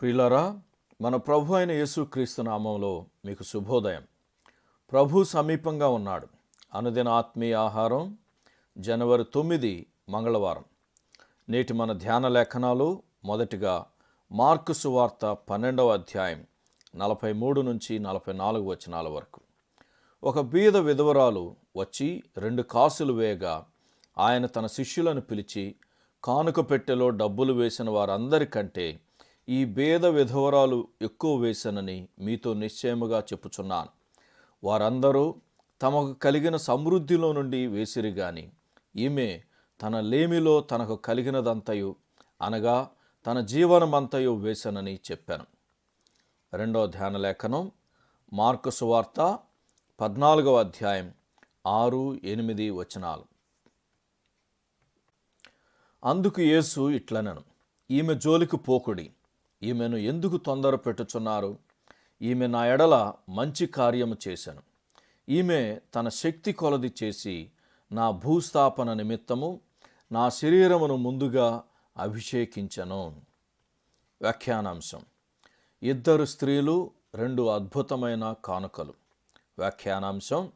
ప్రియులరా మన ప్రభు అయిన యేసుక్రీస్తు నామంలో మీకు శుభోదయం. ప్రభు సమీపంగా ఉన్నాడు. అనుదిన ఆత్మీయ ఆహారం జనవరి తొమ్మిది మంగళవారం. నేటి మన ధ్యాన లేఖనాలు మొదటిగా మార్కు సువార్త పన్నెండవ అధ్యాయం నలభై మూడు నుంచి నలభై నాలుగు వచనాల వరకు. ఒక బీద విధవరాలు వచ్చి రెండు కాసులు వేయగా ఆయన తన శిష్యులను పిలిచి కానుక పెట్టెలో డబ్బులు వేసిన వారందరికంటే ఈ భేద విధవరాలు ఎక్కువ వేశానని మీతో నిశ్చయముగా చెప్పుచున్నాను. వారందరూ తమకు కలిగిన సమృద్ధిలో నుండి వేసిరి గాని ఈమె తన లేమిలో తనకు కలిగినదంతయు అనగా తన జీవనమంతయు వేశానని చెప్పాను. రెండో ధ్యాన లేఖనం మార్కు సువార్త పద్నాలుగవ అధ్యాయం ఆరు ఎనిమిది వచనాలు. అందుకు యేసు ఇట్లనను ఈమె జోలికి పోకుడి. ఈమెను ఎందుకు తొందర పెట్టుచున్నారు? ఈమె నా ఎడల మంచి కార్యము చేశాను. ఈమె తన శక్తి కొలది చేసి నా భూస్థాపన నిమిత్తము నా శరీరమును ముందుగా అభిషేకించను. వ్యాఖ్యానాంశం. ఇద్దరు స్త్రీలు రెండు అద్భుతమైన కానుకలు. వ్యాఖ్యానాంశం.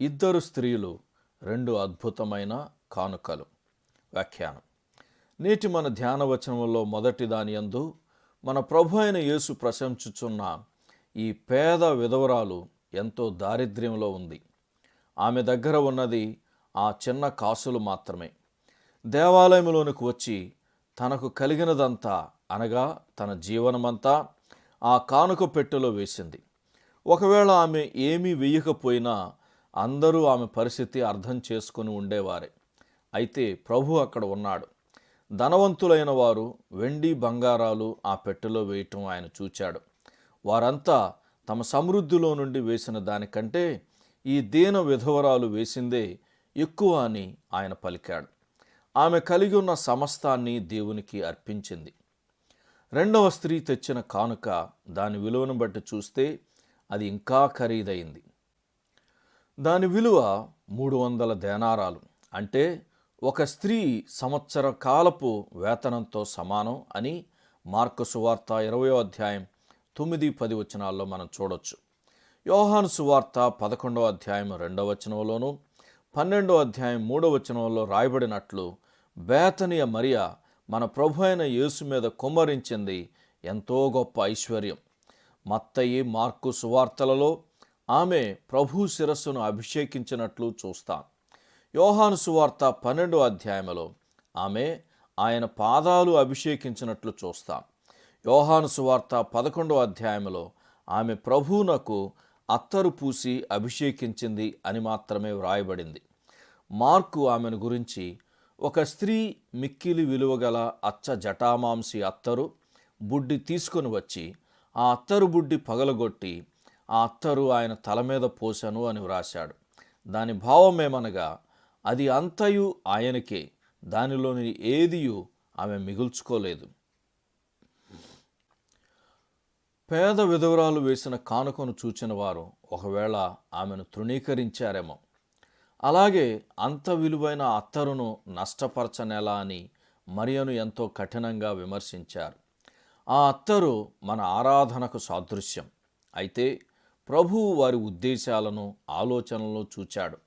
ఇద్దరు స్త్రీలు రెండు అద్భుతమైన కానుకలు. వ్యాఖ్యానం. నేటి మన ధ్యాన వచనంలో మొదటి దాని యందు మన ప్రభు అయిన యేసు ప్రశంసుచున్న ఈ పేద విధవరాలు ఎంతో దారిద్ర్యంలో ఉంది. ఆమె దగ్గర ఉన్నది ఆ చిన్న కాసులు మాత్రమే. దేవాలయంలోనికి వచ్చి తనకు కలిగినదంతా అనగా తన జీవనమంతా ఆ కానుక పెట్టెలో వేసింది. ఒకవేళ ఆమె ఏమీ వేయకపోయినా అందరూ ఆమె పరిస్థితి అర్థం చేసుకుని ఉండేవారే. అయితే ప్రభు అక్కడ ఉన్నాడు. ధనవంతులైన వారు వెండి బంగారాలు ఆ పెట్టెలో వేయటం ఆయన చూచాడు. వారంతా తమ సమృద్ధిలో నుండి వేసిన దానికంటే ఈ దీన విధవరాలు వేసిందే ఎక్కువ అని ఆయన పలికాడు. ఆమె కలిగి ఉన్న సమస్తాన్ని దేవునికి అర్పించింది. రెండవ స్త్రీ తెచ్చిన కానుక దాని విలువను బట్టి చూస్తే అది ఇంకా ఖరీదైంది. దాని విలువ మూడు వందల దేనారాలు. అంటే ఒక స్త్రీ సంవత్సర కాలపు వేతనంతో సమానం అని మార్కు సువార్త ఇరవయో అధ్యాయం తొమ్మిది పది వచనాల్లో మనం చూడొచ్చు. యోహాను సువార్త పదకొండో అధ్యాయం రెండవ వచనంలోను పన్నెండో అధ్యాయం మూడో వచనంలో రాయబడినట్లు బేతనియ మరియ మన ప్రభు అయిన యేసు మీద కుమ్మరించింది ఎంతో గొప్ప ఐశ్వర్యం. మత్తయి మార్కు సువార్తలలో ఆమె ప్రభు శిరస్సును అభిషేకించినట్లు చూస్తాం. యోహాను సువార్త పన్నెండో అధ్యాయంలో ఆమె ఆయన పాదాలు అభిషేకించినట్లు చూస్తాం. యోహాను సువార్త పదకొండో అధ్యాయంలో ఆమె ప్రభువునకు అత్తరు పూసి అభిషేకించింది అని మాత్రమే వ్రాయబడింది. మార్కు ఆమెను గురించి ఒక స్త్రీ మిక్కిలి విలువగల అచ్చ జటామాంసి అత్తరు బుడ్డి తీసుకొని వచ్చి ఆ అత్తరు బుడ్డి పగలగొట్టి ఆ అత్తరు ఆయన తల మీద పోశాను అని వ్రాశాడు. దాని భావమేమనగా అది అంతయు ఆయనకే. దానిలోని ఏదియు ఆమె మిగుల్చుకోలేదు. పేద విధవరాలు వేసిన కానుకను చూచిన వారు ఒకవేళ ఆమెను తృణీకరించారేమో. అలాగే అంత విలువైన అత్తరును నష్టపరచనేలా అని మరియను ఎంతో కఠినంగా విమర్శించారు. ఆ అత్తరు మన ఆరాధనకు సాదృశ్యం. అయితే ప్రభువు వారి ఉద్దేశాలను ఆలోచనలను చూచాడు.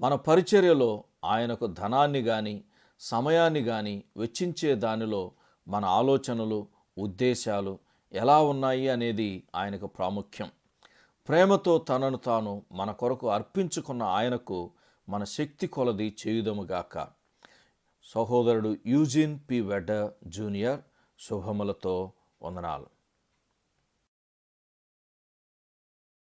మన పరిచర్యలో ఆయనకు ధనాన్ని కానీ సమయాన్ని కానీ వెచ్చించే దానిలో మన ఆలోచనలు ఉద్దేశాలు ఎలా ఉన్నాయి అనేది ఆయనకు ప్రాముఖ్యం. ప్రేమతో తనను తాను మన కొరకు అర్పించుకున్న ఆయనకు మన శక్తి కొలది చేయుదముగాక సహోదరుడు యూజిన్ పి. వెడ్డ జూనియర్ శుభములతో వందనాలు.